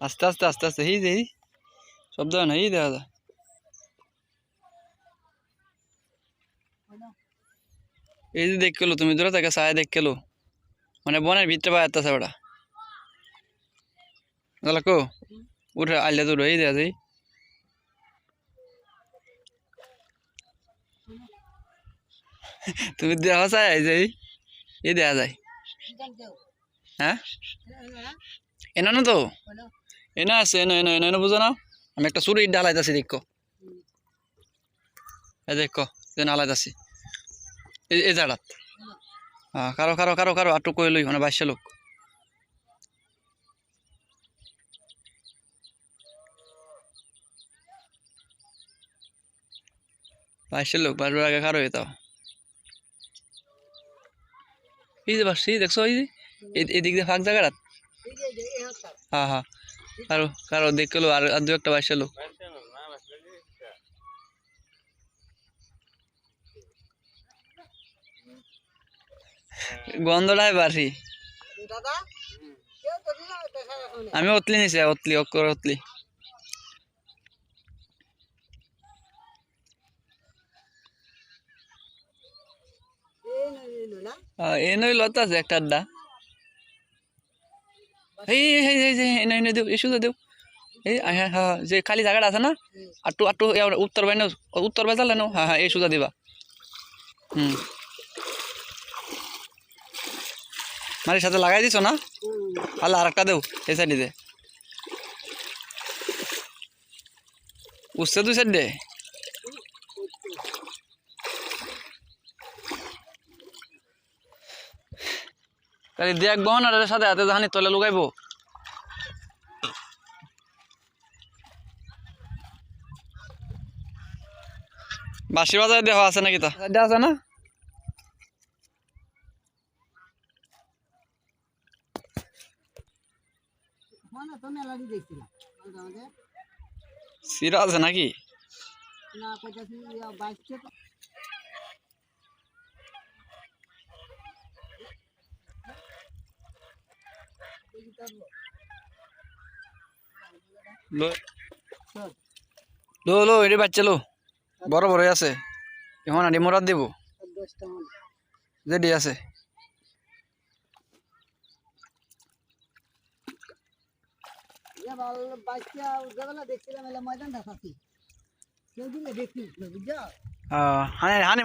আস্তে আস্তে আস্তে আস্তে এই যে এই শব্দ হয় না এই দেখা যায়। এই যে দেখ কেলো তুমি দূরে থেকে সায় দেখ কেলো মানে বনের ভিতরে পায় আছে ওটা গেল কো উঠে আইলে দূর এই দেখা যায় তুমি দেখা যায় এই যে এই, এই দেখা যায়। হ্যাঁ? এনা না তো। এনা আছে এনা এনা এনা এনা বুঝো না। আমি একটা চুরি ডালাইতেছি দেখো এই দেখো যে নালাইতেছি এই জায়গাত হ্যাঁ কারও কারও কারও কারও আটু কই লই মানে বাইশে লোক। বাইশে লোক বাড়ির আগে কারও এটাও। এই যে বাসছি দেখছ এই যে? এদিক দিয়ে ফাঁক জায়গাটা? হ্যাঁ হ্যাঁ। কারও কারও দেখল আর আর দু একটা বাইশে লোক গন্ধটাই বাড়ি আমি অতলি নিছি অতলি অক্ষর অতলি। এই নইলো না আহ, এ নই লত আছে একটা আড্ডা। এই এই এই যে এনে এনে দেও এসু দেও। এই হ্যাঁ যে খালি জায়গাটা আছে না আটু আটু এ আর উত্তর বাইনে উত্তর বাই চালে হ্যাঁ হ্যাঁ এই সুজা দিবা। হুম। মারির সাথে লাগাই দিছো না? তাহলে আর একটা দেও এই সাইডে দে। উঠছে দুই সাইড দে দেখব না এর সাথে হাতে জাহানি তলে লুকাইবো। বাঁশি বাজায় দেওয়া আছে নাকি তা? আছে না? মানে সিরা আছে নাকি? না লো। লো এটি বাচ্চা লো। বড় বড় আছে। এখন আদি মোরাত দিব। যেটি আছে। দেখছিলাম এলা ময়দান দেখাচ্ছি কেউ দিলে দেখি বুঝছ? হানি হানি